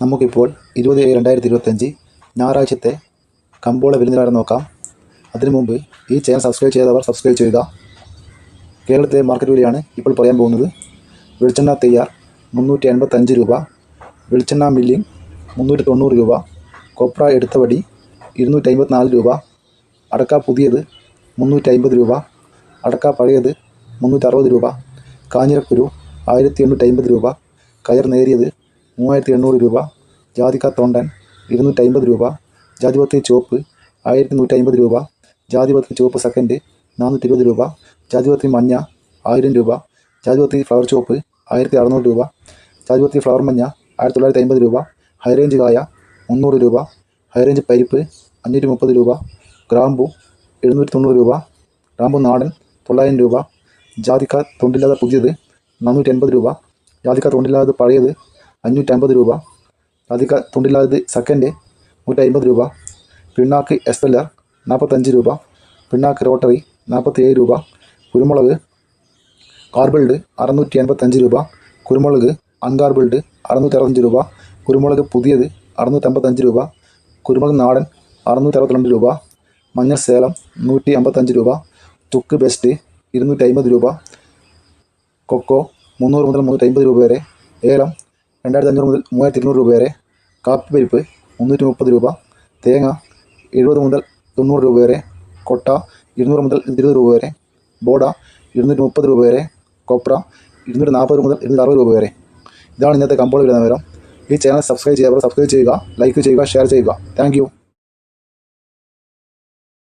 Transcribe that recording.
നമുക്കിപ്പോൾ ഇരുപത് ഏഴ് രണ്ടായിരത്തി ഇരുപത്തഞ്ച് ഞായറാഴ്ചത്തെ കമ്പോള വിരുന്നുകാരെ നോക്കാം. അതിനു മുമ്പ് ഈ ചാനൽ സബ്സ്ക്രൈബ് ചെയ്തവർ സബ്സ്ക്രൈബ് ചെയ്യുക. കേരളത്തിലെ മാർക്കറ്റ് വിലയാണ് ഇപ്പോൾ പറയാൻ പോകുന്നത്. വെളിച്ചെണ്ണ തയ്യാർ മുന്നൂറ്റി എൺപത്തഞ്ച് രൂപ. വെളിച്ചെണ്ണ മില്ലിംഗ് മുന്നൂറ്റി തൊണ്ണൂറ് രൂപ. കൊപ്ര എടുത്തവടി ഇരുന്നൂറ്റി അമ്പത്തിനാല് രൂപ. അടക്ക പുതിയത് മുന്നൂറ്റി അമ്പത് രൂപ. അടക്ക പഴയത് മുന്നൂറ്റി അറുപത് രൂപ. കാഞ്ഞിരക്കുരു ആയിരത്തി എണ്ണൂറ്റി അമ്പത് രൂപ. കയർ നേരിയത് മൂവായിരത്തി എണ്ണൂറ് രൂപ ജാതിക്ക തൊണ്ടൻ ഇരുന്നൂറ്റി അമ്പത് രൂപ ജാതിപത്രി ചുവപ്പ് ആയിരത്തി നൂറ്റി അമ്പത് രൂപ ജാതിപത്രി ചുവപ്പ് സെക്കൻഡ് നാനൂറ്റി ഇരുപത് രൂപ ജാതിപത്രി മഞ്ഞ ആയിരം രൂപ ജാതിപത്രി ഫ്ലവർ ചുവപ്പ് ആയിരത്തി അറുന്നൂറ് രൂപ ജാതിപത്രി ഫ്ലവർ മഞ്ഞ ആയിരത്തി തൊള്ളായിരത്തി അമ്പത് രൂപ ഹൈറേഞ്ച് കായ മുന്നൂറ് രൂപ ഹൈറേഞ്ച് പരിപ്പ് അഞ്ഞൂറ്റി മുപ്പത് രൂപ ഗ്രാമ്പു എഴുന്നൂറ്റി തൊണ്ണൂറ് രൂപ ഗ്രാമ്പു നാടൻ തൊള്ളായിരം രൂപ ജാതിക്ക തൊണ്ടില്ലാതെ പുതിയത് നാനൂറ്റി എൺപത് രൂപ ജാതിക്ക തൊണ്ടില്ലാതെ പഴയത് അഞ്ഞൂറ്റി അമ്പത് രൂപ. അധിക തുണ്ടില്ലാതെ സെക്കൻഡ് നൂറ്റി അമ്പത് രൂപ. പിണ്ണാക്ക് എസ് എൽ ആർ നാൽപ്പത്തഞ്ച് രൂപ. പിണ്ണാക്ക് റോട്ടറി നാൽപ്പത്തി ഏഴ് രൂപ. കുരുമുളക് കാർബിൾഡ് അറുന്നൂറ്റി എൺപത്തഞ്ച് രൂപ. കുരുമുളക് അൺകാർബിൾഡ് അറുന്നൂറ്റി അറുപത്തഞ്ച് രൂപ. കുരുമുളക് പുതിയത് അറുന്നൂറ്റമ്പത്തഞ്ച് രൂപ. കുരുമുളക് നാടൻ അറുന്നൂറ്റി അറുപത്തിരണ്ട് രൂപ. മഞ്ഞൾ സേലം നൂറ്റി അമ്പത്തഞ്ച് രൂപ. ചുക്ക് ബെസ്റ്റ് ഇരുന്നൂറ്റി അമ്പത് രൂപ. കൊക്കോ മുന്നൂറ് മുതൽ മുന്നൂറ്റി അമ്പത് രൂപ വരെ. ഏലം രണ്ടായിരത്തി അഞ്ഞൂറ് മുതൽ മൂവായിരത്തി ഇരുന്നൂറ് രൂപ വരെ കാപ്പി പരിപ്പ് മുന്നൂറ്റി മുപ്പത് രൂപ തേങ്ങ എഴുപത് മുതൽ തൊണ്ണൂറ് രൂപ വരെ കൊട്ട ഇരുന്നൂറ് മുതൽ ഇരുപത് രൂപ വരെ ബോഡ ഇരുന്നൂറ്റി മുപ്പത് രൂപ വരെ കൊപ്ര ഇരുന്നൂറ്റി നാൽപ്പത് മുതൽ ഇരുന്നൂറ്റി അറുപത് രൂപ വരെ. ഇതാണ് ഇന്നത്തെ കമ്പോള വില നേരം ഈ ചാനൽ സബ്സ്ക്രൈബ് ചെയ്യുക സബ്സ്ക്രൈബ് ചെയ്യുക ലൈക്ക് ചെയ്യുക ഷെയർ ചെയ്യുക. താങ്ക്